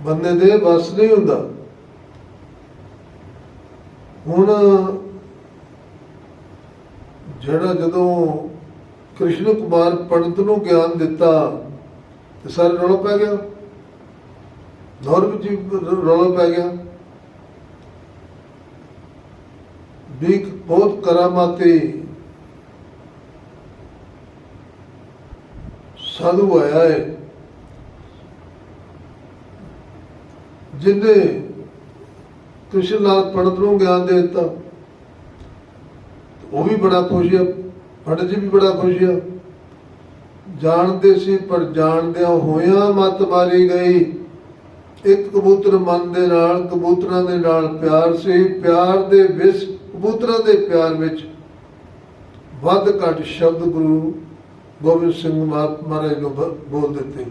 ਬੰਦੇ ਦੇ ਬਸ ਨਹੀਂ ਹੁੰਦਾ। ਹੁਣ ਜਿਹੜਾ ਜਦੋਂ ਕ੍ਰਿਸ਼ਨ ਕੁਮਾਰ ਪੰਡਤ ਨੂੰ ਗਿਆਨ ਦਿੱਤਾ, ਤੇ ਸਾਰੇ ਰੌਲਾ ਪੈ ਗਿਆ। ਦੌਰ ਵਿੱਚ ਹੀ ਰੌਲਾ ਪੈ ਗਿਆ। ਵੀ ਬਹੁਤ ਕਰਾਮਾਤੇ ਸਾਧੂ ਆਇਆ ਹੈ ਜਿਹਨੇ ਕ੍ਰਿਸ਼ਨ ਲਾਲ ਪੰਡਤ ਨੂੰ ਗਿਆਨ ਦੇ ਦਿੱਤਾ, ਉਹ ਵੀ ਬੜਾ ਖੁਸ਼ ਹੈ ਪੰਡਤ ਜੀ ਵੀ ਬੜਾ ਖੁਸ਼ ਹੈ ਜਾਣਦੇ ਸੀ, ਪਰ ਜਾਣਦਿਆਂ ਹੋਇਆਂ ਮਤ ਮਾਰੀ ਗਈ। ਇੱਕ ਕਬੂਤਰ ਮਨ ਦੇ ਨਾਲ, ਕਬੂਤਰਾਂ ਦੇ ਨਾਲ ਪਿਆਰ ਸੀ। ਪਿਆਰ ਦੇ ਵਿੱਚ, ਕਬੂਤਰਾਂ ਦੇ ਪਿਆਰ ਵਿੱਚ ਵੱਧ ਘੱਟ ਸ਼ਬਦ ਗੁਰੂ ਗੋਬਿੰਦ ਸਿੰਘ ਮਹਾ- ਮਹਾਰਾਜ ਨੂੰ ਬ- ਬੋਲ ਦਿੱਤੇ।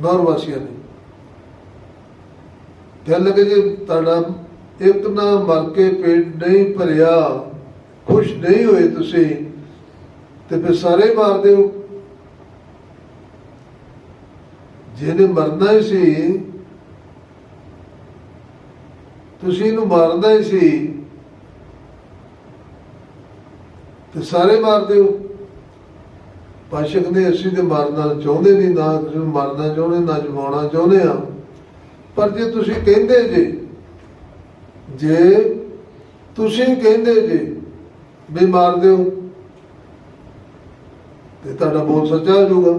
ਨੌਰ ਵਾਸੀਆਂ ਨੇ। ਕਹਿਣ ਲੱਗੇ ਜੇ ਤੁਹਾਡਾ ਇੱਕ ਨਾ ਮਰ ਕੇ ਪੇਟ ਨਹੀਂ ਭਰਿਆ, ਖੁਸ਼ ਨਹੀਂ ਹੋਏ ਤੁਸੀਂ, ਤੇ ਫਿਰ ਸਾਰੇ ਮਾਰ ਦਿਓ। ਜਿਹਨੇ ਮਰਨਾ ਹੀ ਸੀ, ਤੁਸੀਂ ਇਹਨੂੰ ਮਾਰਨਾ ਹੀ ਸੀ, ਤੇ ਸਾਰੇ ਮਾਰ ਦਿਓ। ਪਾਸ਼ਕ ਨੇ ਅਸੀਂ ਤੇ ਮਾਰਨਾ ਚਾਹੁੰਦੇ ਨਹੀਂ, ਨਾ ਕਿਸੇ ਨੂੰ ਮਾਰਨਾ ਚਾਹੁੰਦੇ, ਨਾ ਜਵਾਉਣਾ ਚਾਹੁੰਦੇ ਆ। ਪਰ ਜੇ ਤੁਸੀਂ ਕਹਿੰਦੇ ਜੇ ਜੇ ਤੁਸੀਂ ਕਹਿੰਦੇ ਜੇ ਵੀ ਮਾਰ ਦਿਓ ਤੇ ਤੁਹਾਡਾ ਬੋਲ ਸੱਚਾ ਹੋ ਜਾਊਗਾ।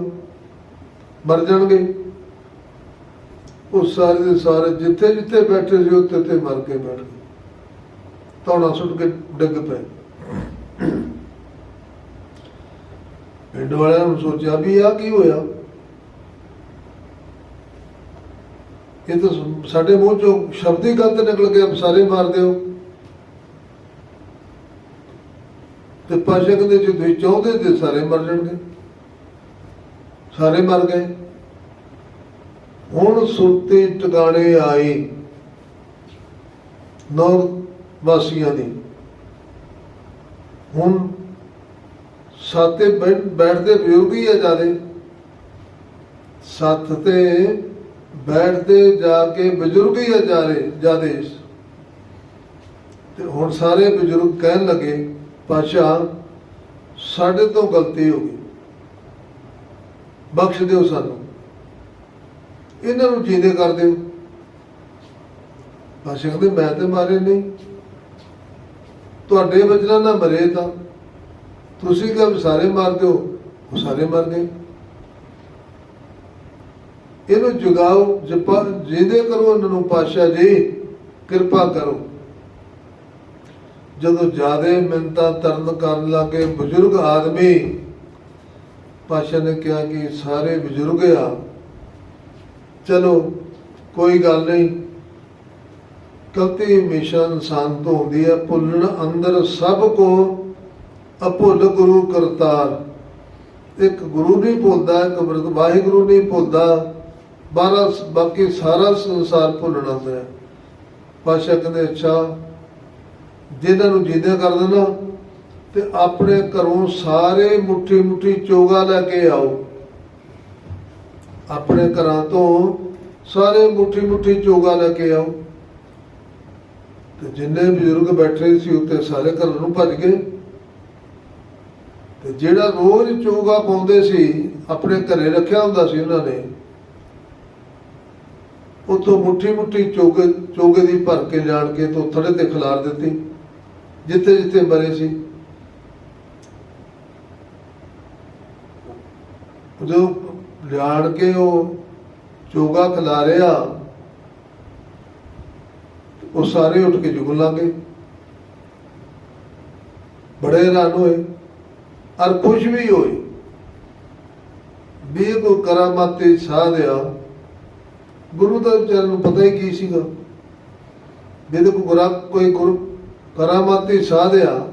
ਮਰ ਜਾਣਗੇ। ਉਹ ਸਾਰੇ ਦੇ ਸਾਰੇ ਜਿੱਥੇ ਜਿੱਥੇ ਬੈਠੇ ਸੀ, ਉੱਥੇ ਤੇ ਮਰ ਕੇ ਬੈਠ ਗਏ। ਤੌਣਾ ਸੁੱਟ ਕੇ ਡਿੱਗ ਪਏ। ਪਿੰਡ ਵਾਲਿਆਂ ਨੂੰ ਸੋਚਿਆ ਵੀ ਆ ਕੀ ਹੋਇਆ? ਇਹ ਤਾਂ ਸਾਡੇ ਮੂੰਹ ਚੋਂ ਸ਼ਬਦ ਹੀ ਗਲਤ ਨਿਕਲ ਕੇ ਸਾਰੇ ਮਾਰਦੇ ਹੋ। ਤੇ ਪਾਸ਼ਾ ਕਹਿੰਦੇ ਜੇ ਤੁਸੀਂ ਚਾਹੁੰਦੇ ਤੇ ਸਾਰੇ ਮਰ ਜਾਣਗੇ। ਸਾਰੇ ਮਰ ਗਏ। ਹੁਣ ਸੁਰਤੀ ਟਿਕਾਣੇ ਆਈ ਨੌ ਵਾਸੀਆਂ ਦੀ। ਹੁਣ ਸਾਤੇ ਬੈਠ- ਬੈਠਦੇ ਬਜ਼ੁਰਗ ਹੀ ਆ ਜਾਦੇ ਸੱਤ ਤੇ ਬੈਠਦੇ ਜਾ ਕੇ ਬਜ਼ੁਰਗ ਹੀ ਆ ਜਾਰੇ ਜਾਦੇ ਤੇ ਹੁਣ ਸਾਰੇ ਬਜ਼ੁਰਗ ਕਹਿਣ ਲੱਗੇ ਪਾਸ਼ਾ ਸਾਡੇ ਤੋਂ ਗਲਤੀ ਹੋ ਗਈ। ਬਖਸ਼ ਦਿਓ ਸਾਨੂੰ। ਇਹਨਾਂ ਨੂੰ ਜੀਂਦੇ ਕਰ ਦਿਓ। ਪਾਸ਼ਾ ਕਹਿੰਦੇ, ਮੈਂ ਤੇ ਮਾਰੇ ਨਹੀਂ। ਤੁਹਾਡੇ ਵਜਨਾਂ ਨਾਲ ਮਰੇ ਤਾਂ। ਤੁਸੀਂ ਕਬ ਸਾਰੇ ਮਾਰ ਦਿਓ ਉਹ ਸਾਰੇ ਮਰ ਗਏ ਇਹਨੂੰ ਜਗਾਓ, ਜਪਾ ਜਿੰਦੇ ਕਰੋ ਇਹਨਾਂ ਨੂੰ ਪਾਸ਼ਾ ਜੀ, ਕਿਰਪਾ ਕਰੋ। ਜਦੋਂ ਜਿਆਦੇ ਮਿੰਤਾ ਤਰਨ ਕਰਨ ਲੱਗੇ, ਬਜ਼ੁਰਗ ਆਦਮੀ ਪਾਸ਼ਾ ਨੇ ਕਿਹਾ ਕਿ ਸਾਰੇ ਬਜ਼ੁਰਗ ਆ, ਚਲੋ, ਕੋਈ ਗੱਲ ਨਹੀਂ। ਗਲਤੀ ਹਮੇਸ਼ਾ ਇਨਸਾਨ ਤੋਂ ਹੁੰਦੀ ਹੈ ਭੁੱਲਣ ਅੰਦਰ ਸਭ ਕੋ ਅਭੁੱਲ ਗੁਰੂ ਕਰਤਾਰ। ਇੱਕ ਗੁਰੂ ਨਹੀਂ ਭੁੱਲਦਾ, ਇੱਕ ਮਰਦ ਵਾਹਿਗੁਰੂ ਨਹੀਂ ਭੁੱਲਦਾ। ਬਾਰਾ ਬਾਕੀ ਸਾਰਾ ਸੰਸਾਰ ਭੁੱਲਣਾ ਹੈ। ਪਾਸ਼ਾ ਕਹਿੰਦੇ, ਅੱਛਾ ਜਿਹਨਾਂ ਨੂੰ ਜਿੰਦਾ ਕਰ ਦੇਣਾ, ਤੇ ਆਪਣੇ ਘਰੋਂ ਸਾਰੇ ਮੁੱਠੀ ਮੁੱਠੀ ਚੋਗਾ ਲੈ ਕੇ ਆਓ। ਆਪਣੇ ਘਰਾਂ ਤੋਂ ਸਾਰੇ ਮੁੱਠੀ ਮੁੱਠੀ ਚੋਗਾ ਲੈ ਕੇ ਆਓ। ਤੇ ਜਿੰਨੇ ਬਜ਼ੁਰਗ ਬੈਠੇ ਸੀ ਉੱਤੇ ਸਾਰੇ ਘਰ ਨੂੰ ਭੱਜ ਗਏ। ਤੇ ਜਿਹੜਾ ਰੋਜ਼ ਚੋਗਾ ਪਾਉਂਦੇ ਸੀ, ਆਪਣੇ ਘਰੇ ਰੱਖਿਆ ਹੁੰਦਾ ਸੀ ਉਹਨਾਂ ਨੇ ਉਤੋਂ ਮੁੱਠੀ ਮੁੱਠੀ ਚੋਗੇ ਚੋਗੇ ਦੀ ਭਰ ਕੇ ਜਾਣ ਕੇ ਤੋਂ ਥੜੇ ਤੇ ਖਿਲਾਰ ਦਿੱਤੀ। ਜਿੱਥੇ ਜਿੱਥੇ ਮਰੇ ਸੀ। ਜਦੋਂ ਲਿਆਣ ਕੇ ਉਹ ਚੋਗਾ ਖਿਲਾਰਿਆ, ਉਹ ਸਾਰੇ ਉੱਠ ਕੇ ਜੁਗਣ ਲੱਗੇ ਬੜੇ ਹੈਰਾਨ ਹੋਏ ਔਰ ਖੁਸ਼ ਵੀ ਹੋਏ। ਵੀ ਇਹ ਕੋਈ ਕਰਾਮਾਤੀ ਸਾਧਿਆ ਗੁਰੂ ਦਾ ਵਿਚਾਰ ਨੂੰ ਪਤਾ ਹੀ ਕੀ ਸੀਗਾ। ਜਿਹਦੇ ਇਹਦੇ ਕੋਈ ਗੁਰਾ ਕੋਈ ਗੁਰੂ ਕਰਾਮਾਤੀ ਸਾਧਿਆ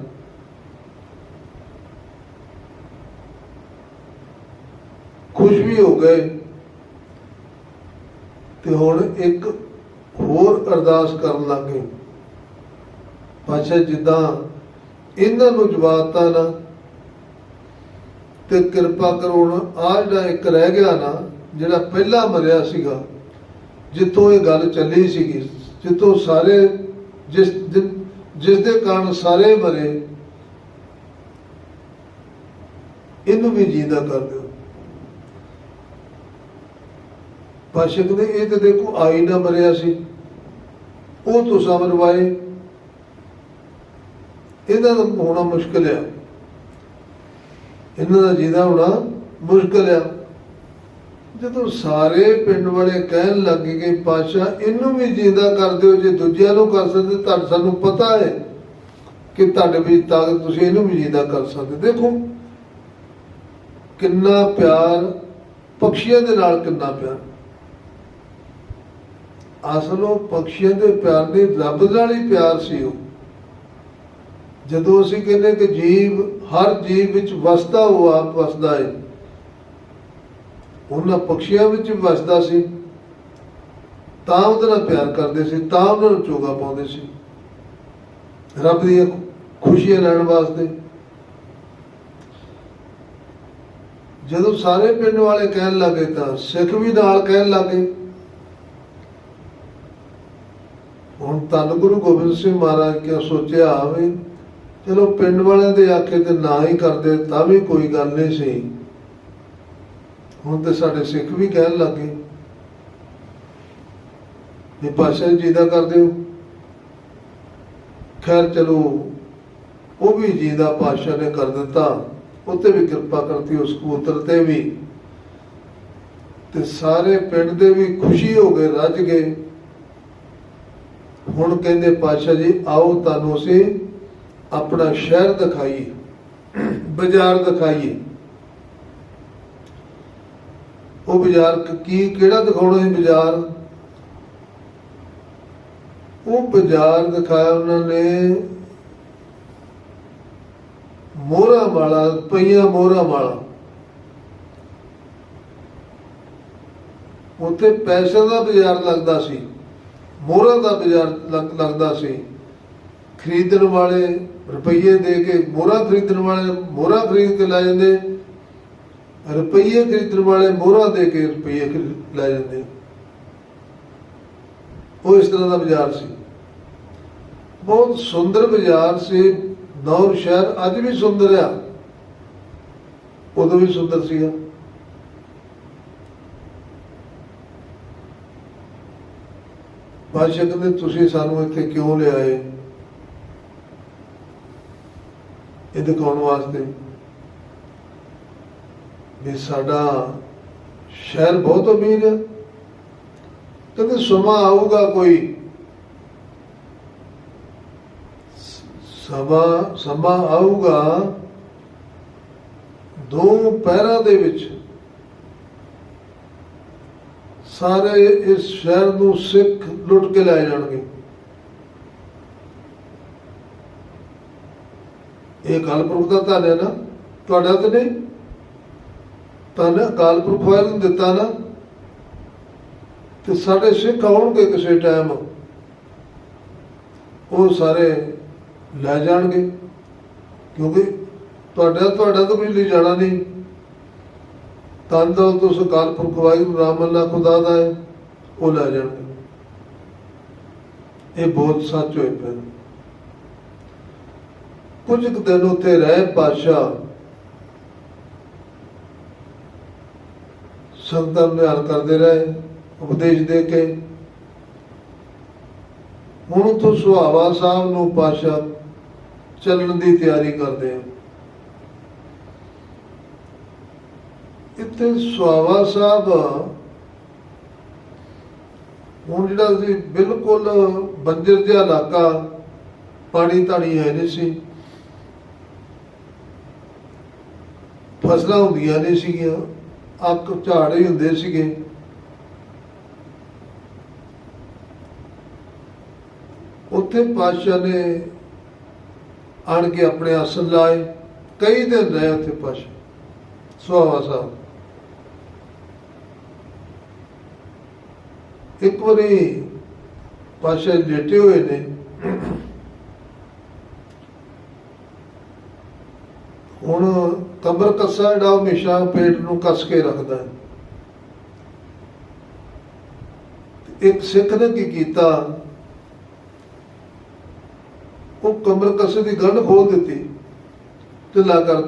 ਖੁਸ਼ ਵੀ ਹੋ ਗਏ। ਤੇ ਹੁਣ ਇੱਕ ਹੋਰ ਅਰਦਾਸ ਕਰਨ ਲੱਗੇ। ਪਾਸ਼ਾ ਜਿੱਦਾਂ ਇਹਨਾਂ ਨੂੰ ਜਵਾਬਤਾ ਨਾ, ਤੇ ਕਿਰਪਾ ਕਰੋ, ਹੁਣ ਆ ਜਿਹੜਾ ਇੱਕ ਰਹਿ ਗਿਆ ਨਾ, ਜਿਹੜਾ ਪਹਿਲਾਂ ਮਰਿਆ ਸੀਗਾ ਜਿੱਥੋਂ ਇਹ ਗੱਲ ਚੱਲੀ ਸੀਗੀ, ਜਿੱਥੋਂ ਸਾਰੇ ਜਿਸ ਜਿ- ਜਿਸ ਦੇ ਕਾਰਨ ਸਾਰੇ ਮਰੇ, ਇਹਨੂੰ ਵੀ ਜੀਂਦਾ ਕਰ ਦਿਓ। ਪਾਸ਼ਕ ਨੇ ਇਹ ਤੇ ਦੇਖੋ ਆਈ ਨਾ ਮਰਿਆ ਸੀ। ਉਹ ਤੁਸਾਂ ਮਰਵਾਏ ਇਹਦਾ ਤਾਂ ਹੋਣਾ ਮੁਸ਼ਕਲ ਆ। ਇਹਨਾਂ ਦਾ ਜੀਦਾ ਹੋਣਾ ਮੁਸ਼ਕਲ ਆ। ਜਦੋਂ ਸਾਰੇ ਪਿੰਡ ਵਾਲੇ ਕਹਿਣ ਲੱਗੇ ਕਿ ਪਾਸ਼ਾ ਇਹਨੂੰ ਵੀ ਜਿੰਦਾ ਕਰ ਦਿਓ, ਜੇ ਦੂਜਿਆਂ ਨੂੰ ਕਰ ਸਕਦੇ, ਤਾਂ ਸਾਨੂੰ ਪਤਾ ਹੈ ਕਿ ਤੁਹਾਡੇ ਵਿੱਚ ਤਾਕਤ, ਤੁਸੀਂ ਇਹਨੂੰ ਵੀ ਜਿੰਦਾ ਕਰ ਸਕਦੇ। ਦੇਖੋ, ਕਿੰਨਾ ਪਿਆਰ, ਪਕਸ਼ੀਆਂ ਦੇ ਨਾਲ ਕਿੰਨਾ ਪਿਆਰ। ਅਸਲ ਉਹ ਪਕਸ਼ੀਆਂ ਦੇ ਪਿਆਰ ਦੇ ਰੱਬ ਨਾਲ ਹੀ ਪਿਆਰ ਸੀ ਉਹ। ਜਦੋਂ ਅਸੀਂ ਕਹਿੰਦੇ ਕਿ ਜੀਵ, ਹਰ ਜੀਵ ਵਿੱਚ ਵਸਦਾ, ਉਹ ਆਪ ਵਸਦਾ ਹੈ ਉਹਨਾਂ ਪਕਸ਼ੀਆਂ ਵਿੱਚ ਵਸਦਾ ਸੀ। ਤਾਂ ਉਹਦੇ ਨਾਲ ਪਿਆਰ ਕਰਦੇ ਸੀ, ਤਾਂ ਉਹਨਾਂ ਨੂੰ ਚੋਗਾ ਪਾਉਂਦੇ ਸੀ। ਰੱਬ ਦੀਆਂ ਖੁਸ਼ੀਆਂ ਲੈਣ ਵਾਸਤੇ। ਜਦੋਂ ਸਾਰੇ ਪਿੰਡ ਵਾਲੇ ਕਹਿਣ ਲੱਗੇ ਤਾਂ ਸਿੱਖ ਵੀ ਨਾਲ ਕਹਿਣ ਲੱਗੇ। ਹੁਣ ਧੰਨ ਗੁਰੂ ਗੋਬਿੰਦ ਸਿੰਘ ਮਹਾਰਾਜ ਕਿਹਾ ਸੋਚਿਆ ਵੀ ਚਲੋ ਪਿੰਡ ਵਾਲਿਆਂ ਦੇ ਆਖੇ ਤੇ ਨਾ ਹੀ ਕਰਦੇ, ਤਾਂ ਵੀ ਕੋਈ ਗੱਲ ਨਹੀਂ ਸੀ। ਹੁਣ ਤੇ ਸਾਡੇ ਸਿੱਖ ਵੀ ਕਹਿਣ ਲੱਗੇ ਵੀ ਪਾਸ਼ਾ ਜੀ ਦਾ ਕਰਦੇ ਹੋ। ਖੈਰ ਚਲੋ, ਉਹ ਵੀ ਜੀ ਦਾ ਪਾਸ਼ਾ ਨੇ ਕਰ ਦਿੱਤਾ ਉੱਤੇ ਵੀ ਕਿਰਪਾ ਕਰਤੀ ਉਸ ਕਬੂਤਰ ਤੇ ਵੀ। ਤੇ ਸਾਰੇ ਪਿੰਡ ਦੇ ਵੀ ਖੁਸ਼ੀ ਹੋ ਗਏ, ਰੱਜ ਗਏ। ਹੁਣ ਕਹਿੰਦੇ ਪਾਸ਼ਾ ਜੀ, ਆਓ ਤੁਹਾਨੂੰ ਅਸੀਂ ਆਪਣਾ ਸ਼ਹਿਰ ਦਿਖਾਈਏ, ਬਾਜ਼ਾਰ ਦਿਖਾਈਏ। ਉਹ ਬਾਜ਼ਾਰ ਕੀ ਕਿਹੜਾ ਦਿਖਾਉਣਾ ਹੈ ਬਾਜ਼ਾਰ? ਉਹ ਬਾਜ਼ਾਰ ਦਿਖਾਇਆ ਉਹਨਾਂ ਨੇ ਮੋਹਰਾ ਵਾਲਾ, ਪਈਆਂ ਮੋਹਰਾ ਵਾਲਾ। ਉੱਥੇ ਪੈਸੇ ਦਾ ਬਾਜ਼ਾਰ ਲੱਗਦਾ ਸੀ, ਮੋਹਰਾ ਦਾ ਬਾਜ਼ਾਰ ਲੱਗਦਾ ਸੀ। ਖਰੀਦਣ ਵਾਲੇ ਰੁਪਈਏ ਦੇ ਕੇ ਮੋਹਰਾ ਖਰੀਦਣ ਵਾਲੇ, ਮੋਹਰਾ ਖਰੀਦ ਕੇ ਲੈ ਜਾਂਦੇ। ਰੁਪਈਏ ਖਰੀਦਣ ਵਾਲੇ ਮੋਹਰਾਂ ਦੇ ਕੇ ਰੁਪਈਏ ਖਰੀਦ- ਲੈ ਜਾਂਦੇ ਉਹ ਇਸ ਤਰ੍ਹਾਂ ਦਾ ਬਾਜ਼ਾਰ ਸੀ। ਬਹੁਤ ਸੁੰਦਰ ਬਾਜ਼ਾਰ ਸੀ। ਦੌਰ ਸ਼ਹਿਰ ਅੱਜ ਵੀ ਸੁੰਦਰ ਆ। ਉਦੋਂ ਵੀ ਸੁੰਦਰ ਸੀਗਾ। ਬਾਦਸ਼ਾਹ ਕਹਿੰਦੇ, ਤੁਸੀਂ ਸਾਨੂੰ ਇੱਥੇ ਕਿਉਂ ਲਿਆਏ? ਇਹ ਦਿਖਾਉਣ ਵਾਸਤੇ। ਵੀ ਸਾਡਾ ਸ਼ਹਿਰ ਬਹੁਤ ਅਮੀਰ ਹੈ। ਕਹਿੰਦੇ ਸਮਾਂ ਆਊਗਾ ਕੋਈ। ਸਮਾਂ ਸਮਾਂ ਆਊਗਾ ਦੋ ਪੈਰਾਂ ਦੇ ਵਿੱਚ। ਸਾਰੇ ਇਸ ਸ਼ਹਿਰ ਨੂੰ ਸਿੱਖ ਲੁੱਟ ਕੇ ਲੈ ਜਾਣਗੇ। ਇਹ ਕਾਲਪੁਰਖ ਦਾ ਧਨ ਹੈ ਨਾ। ਤੁਹਾਡਾ ਤਾਂ ਨਹੀਂ। ਧਨ ਕਾਲਪੁਰਖ ਵਾਲੇ ਨੂੰ ਦਿੱਤਾ ਨਾ। ਤੇ ਸਾਡੇ ਸਿੱਖ ਆਉਣਗੇ ਕਿਸੇ ਟਾਈਮ ਉਹ ਸਾਰੇ ਲੈ ਜਾਣਗੇ। ਕਿਉਂਕਿ ਤੁਹਾਡਾ ਤੁਹਾਡਾ ਤਾਂ ਕੁਝ ਲਈ ਜਾਣਾ ਨਹੀਂ। ਤਨ ਦਾ ਤੁਸ ਕਾਲਪੁਰਖ ਵਾਹਿਗੁਰੂ ਰਾਮ ਅੱਲਾ ਖੁਦਾ ਦਾ ਹੈ, ਉਹ ਲੈ ਜਾਣਗੇ। ਇਹ ਬਹੁਤ ਸੱਚ ਹੋਏ ਪਿਆ ਨੇ। ਕੁਝ ਕੁ ਦਿਨ ਉੱਥੇ ਰਹਿ ਪਾਸ਼ਾ ਸੰਤਾਂ ਨੂੰ ਨਿਹਾਲ ਕਰਦੇ ਰਹੇ, ਉਪਦੇਸ਼ ਦੇ ਕੇ। ਹੁਣ ਉੱਥੋਂ ਸੁਹਾਵਾ ਸਾਹਿਬ ਨੂੰ ਪਾਸ਼ਾ ਚੱਲਣ ਦੀ ਤਿਆਰੀ ਕਰਦੇ ਆ ਇੱਥੇ ਸੁਹਾਵਾ ਸਾਹਿਬ, ਹੁਣ ਜਿਹੜਾ ਸੀ ਬਿਲਕੁਲ ਬੰਜਰ ਜਿਹਾ ਇਲਾਕਾ, ਪਾਣੀ ਧਾਣੀ ਹੈ ਨਹੀਂ ਸੀ। ਫਸਲਾਂ ਹੁੰਦੀਆਂ ਨਹੀਂ ਸੀਗੀਆਂ। ਅੱਕ ਝਾੜ ਹੀ ਹੁੰਦੇ ਸੀਗੇ। ਉੱਥੇ ਪਾਤਸ਼ਾਹ ਨੇ ਆਣ ਕੇ ਆਪਣੇ ਆਸਨ ਲਾਏ। ਕਈ ਦਿਨ ਰਹੇ ਉੱਥੇ ਪਾਤਸ਼ਾਹ ਸੁਹਾਵਾ ਸਾਹਿਬ। ਇੱਕ ਵਾਰੀ ਪਾਸ਼ਾ ਲੇਟੇ ਹੋਏ ਨੇ। ਹੁਣ ਕਬਰ ਕੱਸਾ ਜਿਹੜਾ ਹਮੇਸ਼ਾ ਪੇਟ ਨੂੰ ਕੱਸ ਕੇ ਰੱਖਦਾ ਹੈ। ਇੱਕ ਸਿੱਖ ਨੇ ਕੀ ਕੀਤਾ? ਉਹ ਕਮਰ ਕਸੇ ਦੀ ਗੰਢ ਖੋਲ ਦਿੱਤੀ ਢਿੱਲਾ ਕਰਤਾ।